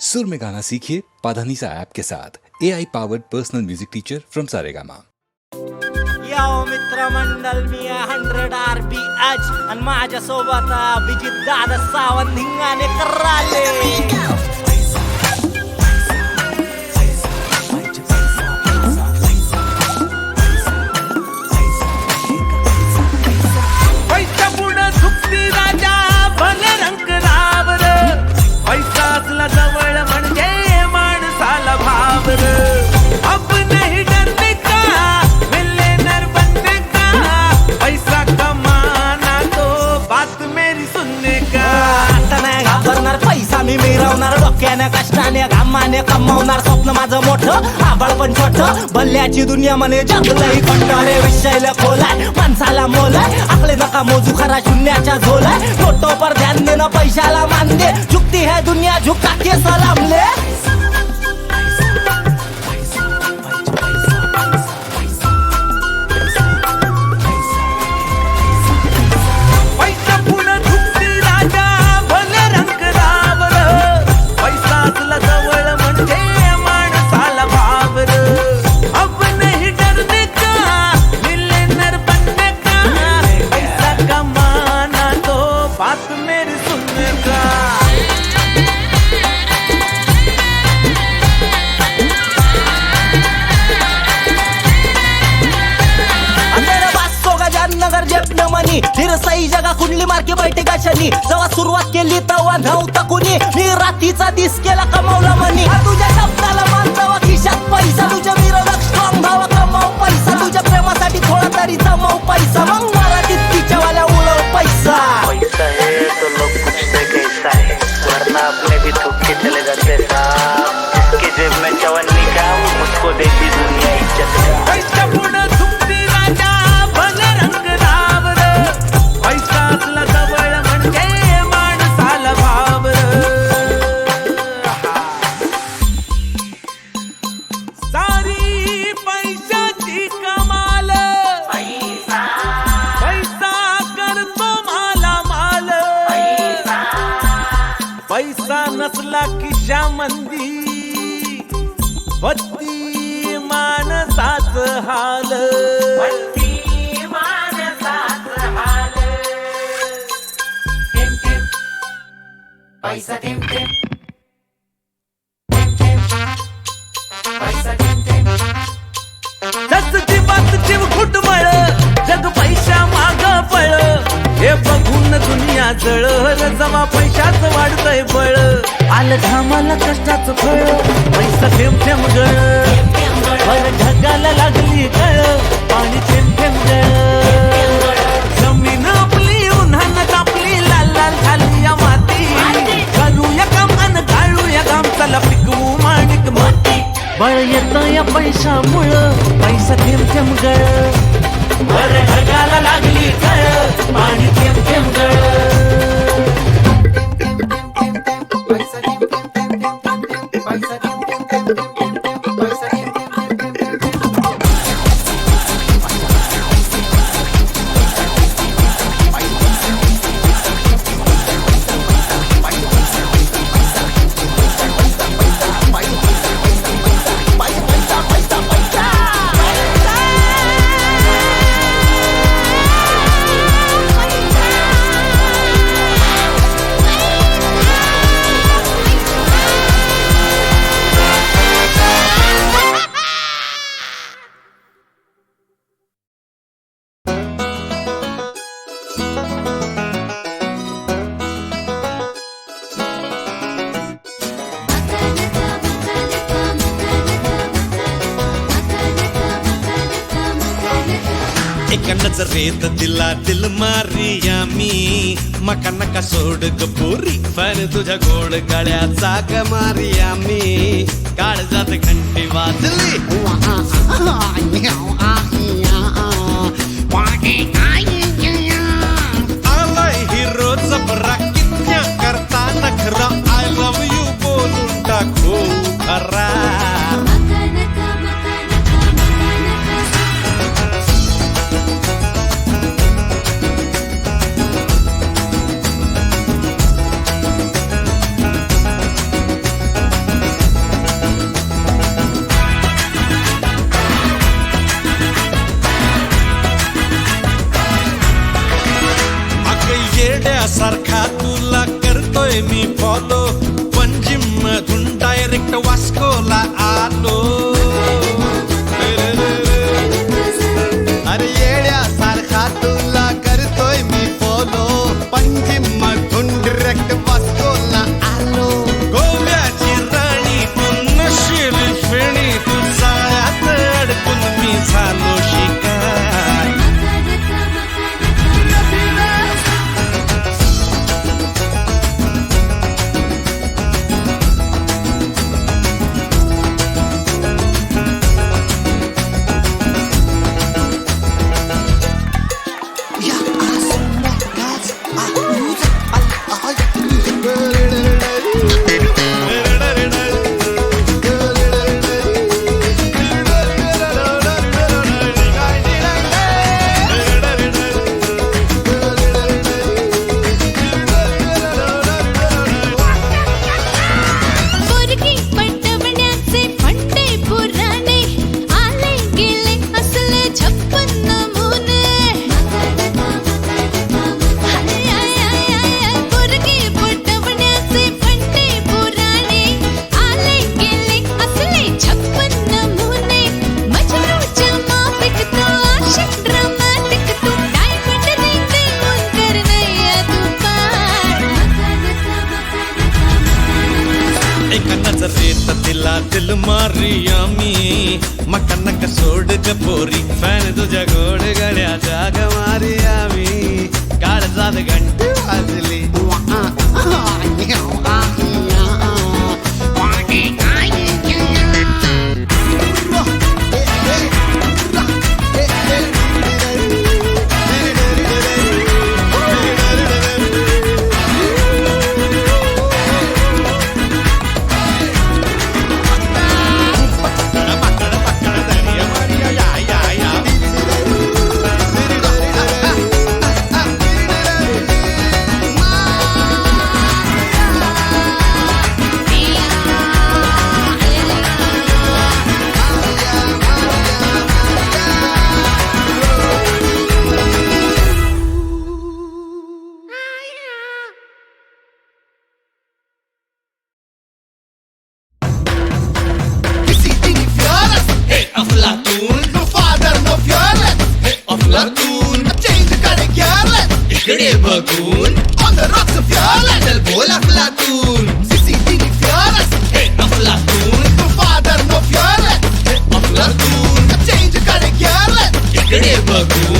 सुर में गाना सीखिए पाधानीसा ऐप के साथ। A I powered personal music teacher from Saregama मित्र मंडल मी हंड्रेड आर बी एच आणि माझ्या सोबत विजित दादा सावंत हिंगाने कर मिरवणार कष्टाने घामाने कमावणार स्वप्न माझं मोठं आबाळ पण छोट. भल्ल्याची दुनिया म्हणे जगलंही कंटाळे विषयला खोलाय माणसाला मोलाय. आपले नका मोजू खरा शून्याच्या झोलाय. छोटो पर ध्यान देणं पैशाला मान दे. झुकती है दुनिया झुका के सलाम कुंडली मार्के बैठे का जेव्हा सुरुवात केली तेव्हा नव्हता कुणी? मी रात्रीचा दिस केला कमावला मनी तुझ्या शब्दाला मान जावा खिशात पैसा. तुझ्या विरोधक स्ट्रॉंग भावा कमाव पैसा. तुझ्या प्रेमासाठी थोडा तरी जमाव पैसा. मग मराठीत तिच्यावाल्या उडव पैसा. पैसा हे तो लोग पूछते कैसा है? वरना जसची बात जीव खुट मळ जग पैशा माग पळ. हे बघून दुनिया जळ जमा पैशाच वाढतय बळ. आलं घामाला कष्टाच फळ पैसा थेंब थेंब गळ. वर ढगाला लागली कळ आणि थेंब थेंब गळ. जमीन चला पिकवू माणिक माती. बळ येतं या पैशामुळं पैसा थेंब थेंब गळ. वर ढगाला लागली कळ पाणी थेंब थेंब गळ. दिला दिल मारिया मी. मका नका सोड ग पण तुझ्या गोड गळ्याचा ग मारिया मी. काळजात घंटी वाजली. একটা ওয়াসকোলা डोळे बघून On the rocks of your landel bowl Aflatoon ding if a hey, Aflatoon father no fearless hey, Aflatoon Change color careless de बघून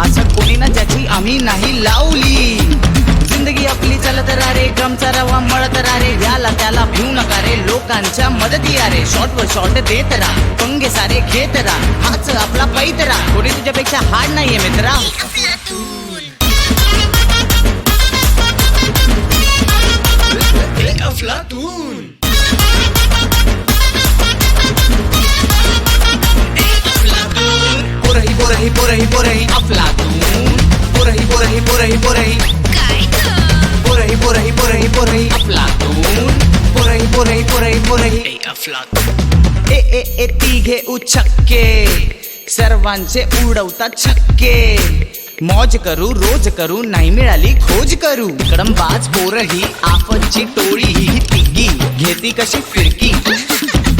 असं कोणी ना ज्याची आम्ही नाही लावली. जिंदगी आपली चालत रे ड्रमचा रवा मळत रे याला त्याला भिऊ नका रे लोकांच्या मदती अरे शॉर्ट वर शॉर्ट देत राहा पंगे सारे घेत राहा हाच आपला पैत राहा. कोणी तुझ्यापेक्षा हाड नाहीये मित्रा. अफलातून. पोरही पोरही पोरही. अफलातून पोरही पोरही पोरही. पोरही पोरही पोरही पोरही. पोरही अफलातून पोरही पोरही. पोरही पोरही ए ए ए तिघे उचक्के सर्वांचे उडवतात छक्के. मौज करू रोज करू नाही मिळाली खोज करू. कडंबाज पोरही आफतची टोळी ही तिघी. घेती कशी फिरकी?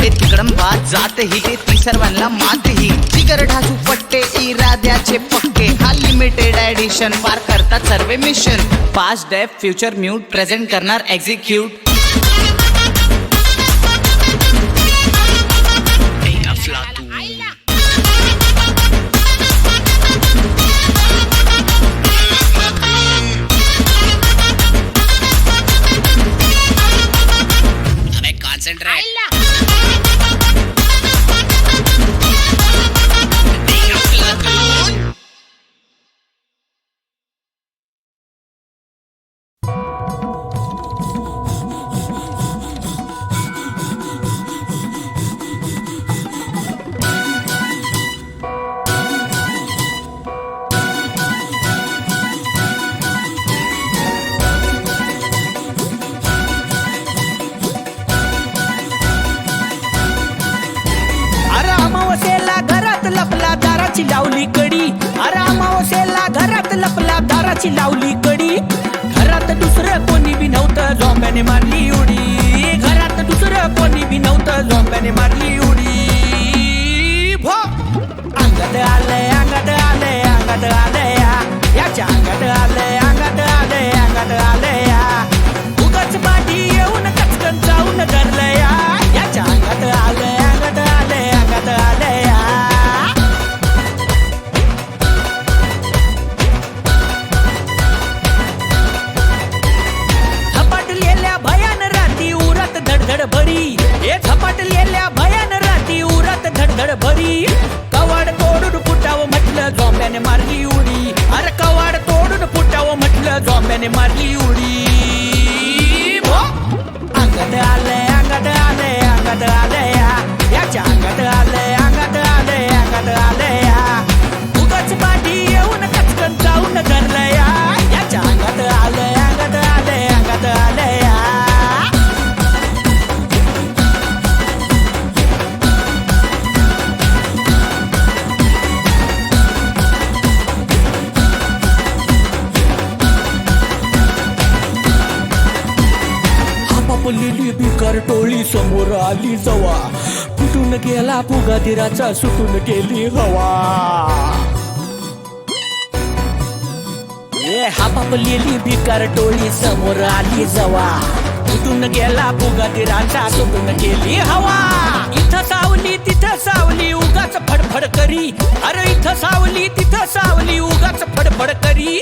ते तिकडंबाज जात ही ते ती सर्वांना मात ही जिगर ढासू पट्टे इराद्याचे पक्के. हा लिमिटेड ऍडिशन पार करतात survey mission past deaf future mute present करणार एक्झिक्यूट अरे अमावस्येला घरात लपला दाराची लावली कडी. घरात दुसरं कोणी बी नव्हतं झोंब्याने मारली उडी. घरात दुसरं कोणी बी नव्हतं झोंब्याने मारली उडी. भो! अंगात आलंय अंगात आलंय अंगात आलंय. याच्या अंगात आलंय अंगात आलंय अंगात आलंय. हापापलेली बिकार टोळी समोर आली जवा. फुटून गेला पुगादिराचा सुटून गेली हवा. ए हापापलेली बिकार टोळी समोर आली जवा. फुटून गेला पुगादिराचा सुटून गेली हवा. इथं सावली तिथं सावली उगाच फडफड करी. अरे इथं सावली तिथं सावली उगाच फडफड करी.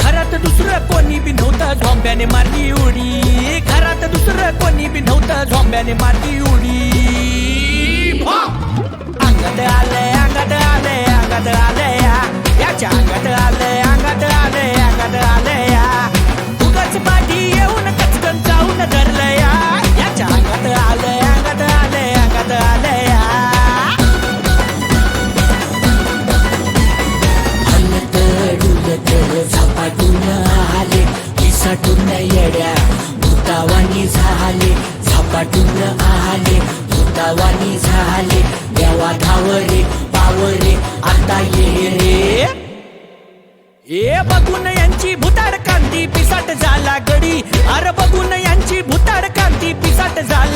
घरात दुसरं कोणी बी नव्हतं झोंब्याने मारली उडी. घरात दुसरं कोणी बी नव्हतं झोंब्याने मारली उडी. भो! अंगात आलंय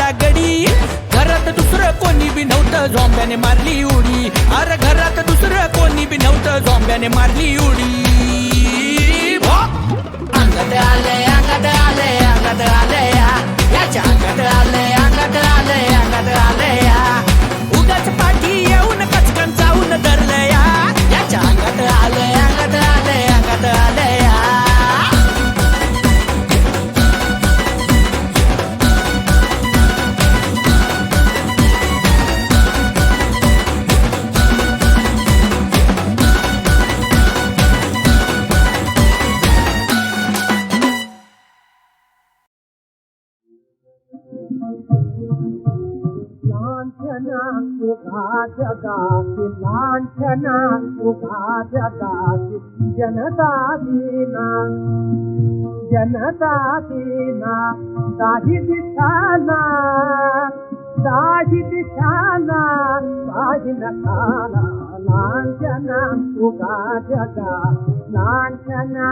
पिसाट गडी. घरात दुसरं कोणी बी नव्हतं झोंब्याने मारली उडी. अरे घरात दुसरं कोणी बी नव्हतं झोंब्याने मारली उडी. लांछना उघा जगाची लांछना उघा जगाची जनता दीना जनता दीना काही दिशाना काही दिशाना काही नकाला लांछना उघा जगा लांछना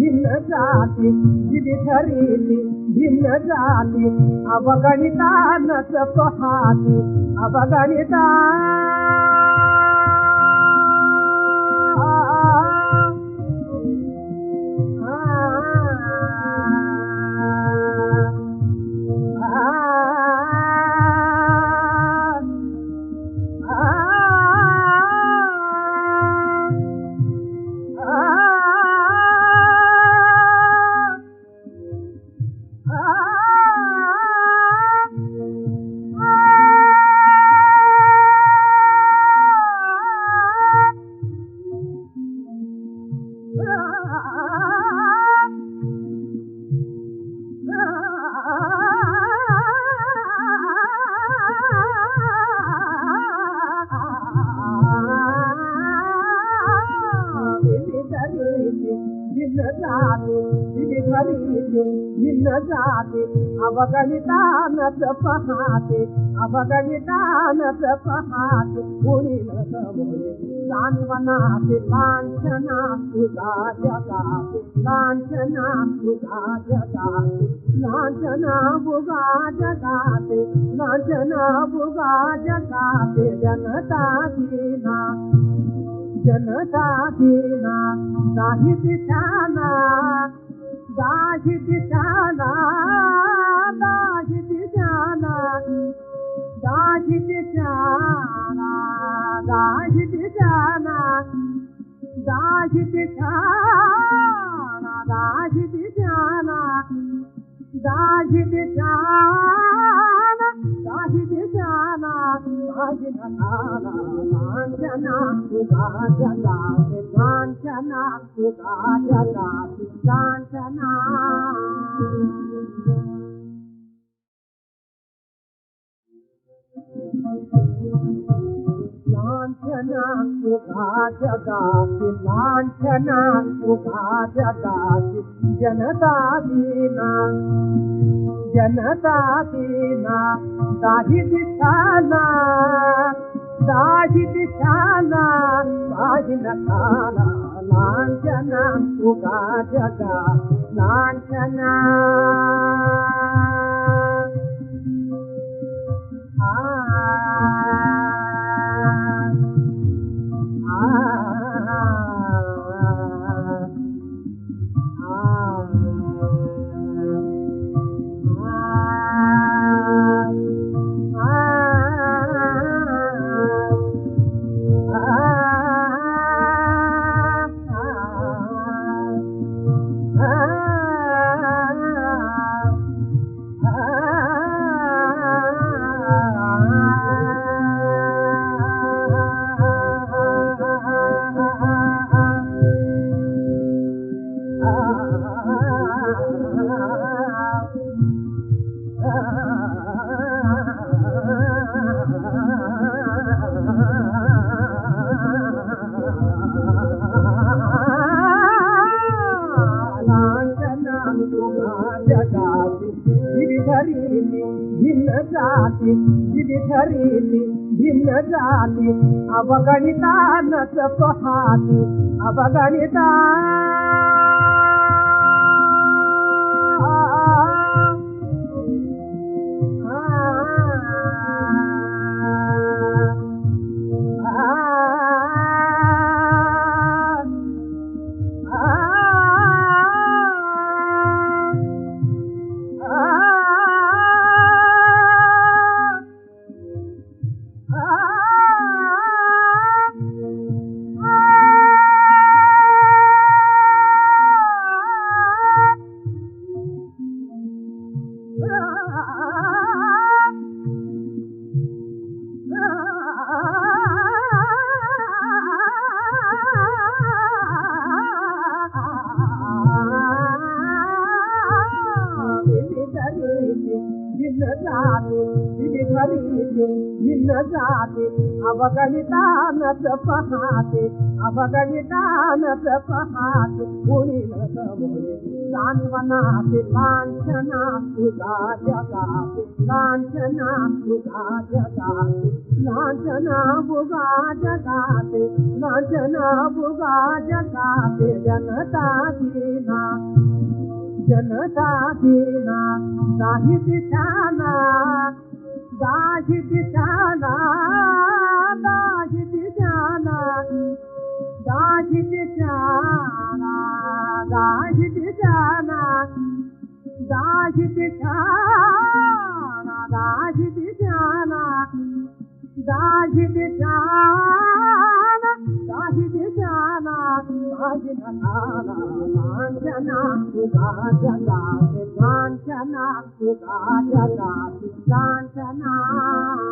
भिन्नजाति विविधरीति भिन्नजाति अवगणिता न च स्वहाति अवगणिता نه ته پهاڙ نس پهات پڇا جڳات جڳا تي نچا ڀڳا جڳات بگا جگاتي ڀڳا بگا جگاتي جنتا جندا ٺا दाज दि दाज जाना दाज ते दाज जी दाज गाज جڳاسلنا س جنتا دينا جنتا دينا داهه داهي دشالا ڀاڄي لاچن سکا جڳا لاجنا ಅವಗಣಿತ ಹಾಕಿ ಅವಗಣಿತ जाती पहाते अवगणितानच पहाते कुणी न समोरे सांत्वनाते लांछना तुझा जगाते लांछना तुझा जगाते लांछना बुगा जगाते लांछना बुगा जगाते जनता दीना जनता दीना दिशाना चा रा da da